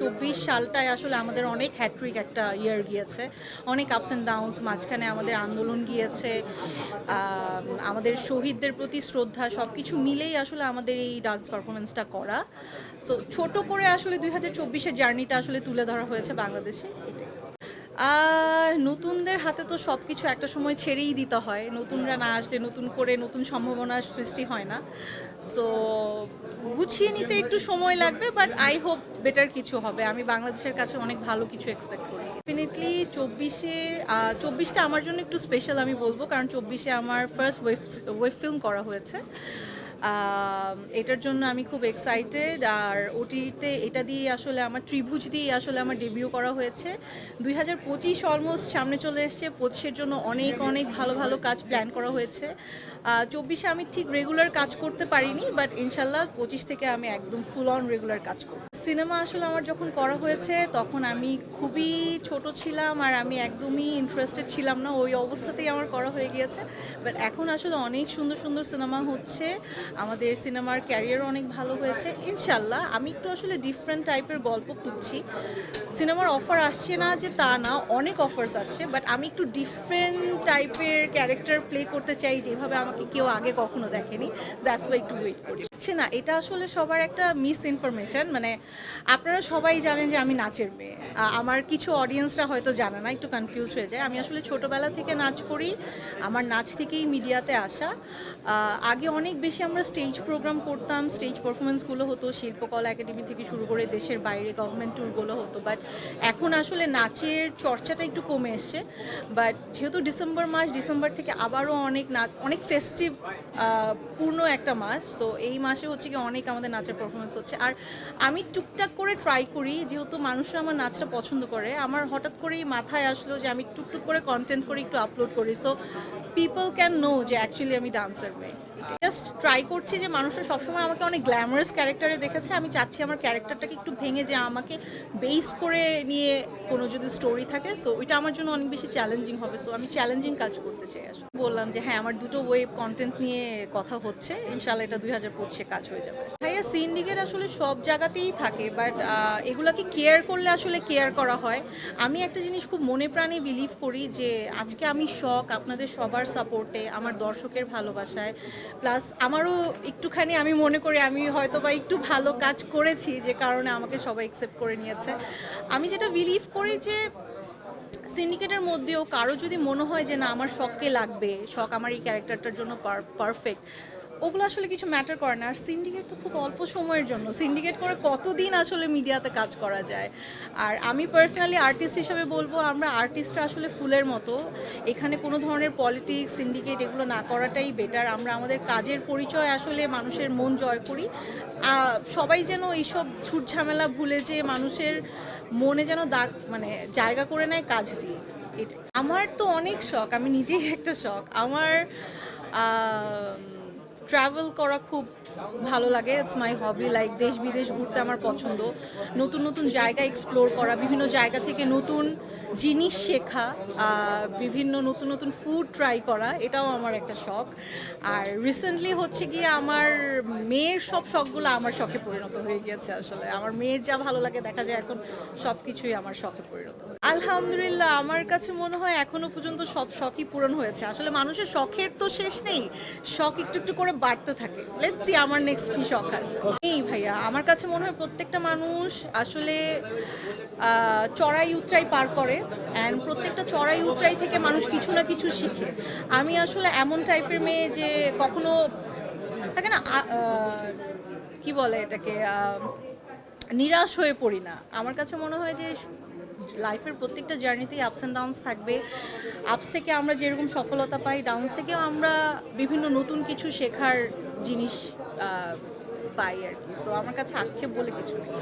চব্বিশ সালটায় আসলে আমাদের অনেক হ্যাট্রিক একটা ইয়ার গিয়েছে। অনেক আপস অ্যান্ড ডাউনস মাঝখানে আমাদের আন্দোলন গিয়েছে আমাদের শহীদদের প্রতি শ্রদ্ধা সব কিছু মিলেই আসলে আমাদের এই ডান্স পারফরমেন্সটা করা। সো ছোট করে আসলে দুই হাজার চব্বিশের জার্নিটা আসলে তুলে ধরা হয়েছে বাংলাদেশে। আর নতুনদের হাতে তো সব কিছু একটা সময় ছেড়েই দিতে হয়। নতুনরা না আসলে নতুন করে নতুন সম্ভাবনার সৃষ্টি হয় না। সো গুছিয়ে নিতে একটু সময় লাগবে বাট আই হোপ বেটার কিছু হবে। আমি বাংলাদেশের কাছে অনেক ভালো কিছু এক্সপেক্ট করি। ডেফিনেটলি চব্বিশে চব্বিশটা আমার জন্য একটু স্পেশাল আমি বলব, কারণ চব্বিশে আমার ফার্স্ট ওয়েব ওয়েব ফিল্ম করা হয়েছে। এটার জন্য আমি খুব এক্সাইটেড আর ওটিতে এটা দিয়ে আসলে আমার ত্রিভুজ দিয়ে আসলে আমার ডেবিউ করা হয়েছে। দুই হাজার পঁচিশ অলমোস্ট সামনে চলে এসছে, পঁচিশের জন্য অনেক অনেক ভালো ভালো কাজ প্ল্যান করা হয়েছে। চব্বিশে আমি ঠিক রেগুলার কাজ করতে পারিনি বাট ইনশাল্লাহ পঁচিশ থেকে আমি একদম ফুল অন রেগুলার কাজ করব। সিনেমা আসলে আমার যখন করা হয়েছে, তখন আমি খুবই ছোট ছিলাম, আর আমি একদমই ইন্টারেস্টেড ছিলাম না, ওই অবস্থাতেই আমার করা হয়ে গিয়েছে। বাট এখন আসলে অনেক সুন্দর সুন্দর সিনেমা হচ্ছে। আমাদের সিনেমার ক্যারিয়ার অনেক ভালো হয়েছে। ইনশাল্লাহ আমি একটু আসলে ডিফারেন্ট টাইপের গল্প খুঁজছি। সিনেমার অফার আসছে না যে তা না, অনেক অফার্স আসছে বাট আমি একটু ডিফারেন্ট টাইপের ক্যারেক্টার প্লে করতে চাই যেভাবে আমাকে কেউ আগে কখনো দেখেনি। দ্যাটস ওয়াই একটু ওয়েট করি। হচ্ছে না, এটা আসলে সবার একটা মিস ইনফরমেশন মানে আপনারা সবাই জানেন যে আমি নাচের মেয়ে। আমার কিছু অডিয়েন্সরা হয়তো জানে না, একটু কনফিউজ হয়ে যায়। আমি আসলে ছোটোবেলা থেকে নাচ করি, আমার নাচ থেকেই মিডিয়াতে আসা। আগে অনেক বেশি আমরা স্টেজ প্রোগ্রাম করতাম স্টেজ পারফরমেন্সগুলো হতো, শিল্পকলা একাডেমি থেকে শুরু করে দেশের বাইরে গভর্নমেন্ট ট্যুরগুলো হতো বাট এখন আসলে নাচের চর্চাটা একটু কমে এসছে। বাট যেহেতু ডিসেম্বর মাস ডিসেম্বর থেকে আবারও অনেক নাচ, অনেক ফেস্টিভ পূর্ণ একটা মাস তো এই মাসে হচ্ছে কি অনেক আমাদের নাচের পারফরমেন্স হচ্ছে। আর আমি টুকটাক করে ট্রাই করি, যেহেতু মানুষরা আমার নাচটা পছন্দ করে, আমার হঠাৎ করেই মাথায় আসলো যে আমি টুকটুক করে কন্টেন্ট করে একটু আপলোড করি। সো পিপল ক্যান নো যে অ্যাকচুয়ালি আমি ডান্সার মেয়ে। জাস্ট ট্রাই করছি যে মানুষের সবসময় আমাকে অনেক গ্ল্যামারাস ক্যারেক্টারে দেখেছে। আমি চাচ্ছি আমার ক্যারেক্টারটাকে একটু ভেঙে যে আমাকে বেস করে নিয়ে কোনো যদি স্টোরি থাকে সো ওইটা আমার জন্য অনেক বেশি চ্যালেঞ্জিং হবে। সো আমি চ্যালেঞ্জিং কাজ করতে চাই আসলে। বললাম যে হ্যাঁ আমার দুটো ওয়েব কন্টেন্ট নিয়ে কথা হচ্ছে। ইনশাল্লাহ এটা দুই হাজার পঁচিশে কাজ হয়ে যাবে। ভাইয়া সিন্ডিকেট আসলে সব জায়গাতেই থাকে বাট এগুলাকে কেয়ার করলে আসলে কেয়ার করা হয়। আমি একটা জিনিস খুব মনে প্রাণে বিলিভ করি যে আজকে আমি শখ আপনাদের সবার সাপোর্টে আমার দর্শকের ভালোবাসায়। প্লাস আমারও একটুখানি আমি মনে করি আমি হয়তো বা একটু ভালো কাজ করেছি যে কারণে আমাকে সবাই অ্যাকসেপ্ট করে নিয়েছে। আমি যেটা বিলিভ করি যে সিন্ডিকেটের মধ্যেও কারও যদি মনে হয় যে না, আমার শখকে লাগবে, শখ আমার এই ক্যারেক্টারটার জন্য পারফেক্ট ওগুলো আসলে কিছু ম্যাটার করে না। আর সিন্ডিকেট তো খুব অল্প সময়ের জন্য। সিন্ডিকেট করে কতদিন আসলে মিডিয়াতে কাজ করা যায়? আর আমি পার্সোনালি আর্টিস্ট হিসেবে বলব, আমরা আর্টিস্টরা আসলে ফুলের মতো। এখানে কোনো ধরনের পলিটিক্স সিন্ডিকেট এগুলো না করাটাই বেটার আমরা আমাদের কাজের পরিচয় আসলে মানুষের মন জয় করি। সবাই যেন এইসব ছুট ঝামেলা ভুলে যে মানুষের মনে যেন দাগ মানে জায়গা করে নেয় কাজ দিয়ে। এটা আমার তো অনেক শখ, আমি নিজেই একটা শখ। আমার ট্রাভেল করা খুব ভালো লাগে। ইটস মাই হবি লাইক দেশ বিদেশ ঘুরতে আমার পছন্দ। নতুন নতুন জায়গা এক্সপ্লোর করা, বিভিন্ন জায়গা থেকে নতুন জিনিস শেখা বিভিন্ন নতুন নতুন ফুড ট্রাই করা, এটাও আমার একটা শখ। আর রিসেন্টলি হচ্ছে গিয়ে আমার মেয়ের সব শখগুলো আমার শখে পরিণত হয়ে গিয়েছে আসলে। আমার মেয়ের যা ভালো লাগে দেখা যায়, এখন সব কিছুই আমার শখে পরিণত আলহামদুলিল্লাহ, আমার কাছে মনে হয় এখনও পর্যন্ত সব শখই পূরণ হয়েছে। আসলে মানুষের শখের তো শেষ নেই, শখ একটু একটু করে বাড়তে থাকে। লেটস সি আমার নেক্সট কি শখ আসে। এই ভাইয়া, আমার কাছে মনে হয় প্রত্যেকটা মানুষ আসলে চড়াই উতরাই পার করে অ্যান্ড প্রত্যেকটা চড়াই উতরাই থেকে মানুষ কিছু না কিছু শিখে। আমি আসলে এমন টাইপের মেয়ে যে কখনো থাকে না কি বলে এটাকে নিরাশ হয়ে পড়ি না। আমার কাছে মনে হয় যে লাইফের প্রত্যেকটা জার্নিতেই আপস অ্যান্ড ডাউনস থাকবে। আপস থেকে আমরা যেরকম সফলতা পাই ডাউনস থেকেও আমরা বিভিন্ন নতুন কিছু শেখার জিনিস পাই আর কি। সো আমার কাছে আক্ষেপ বলে কিছু নেই।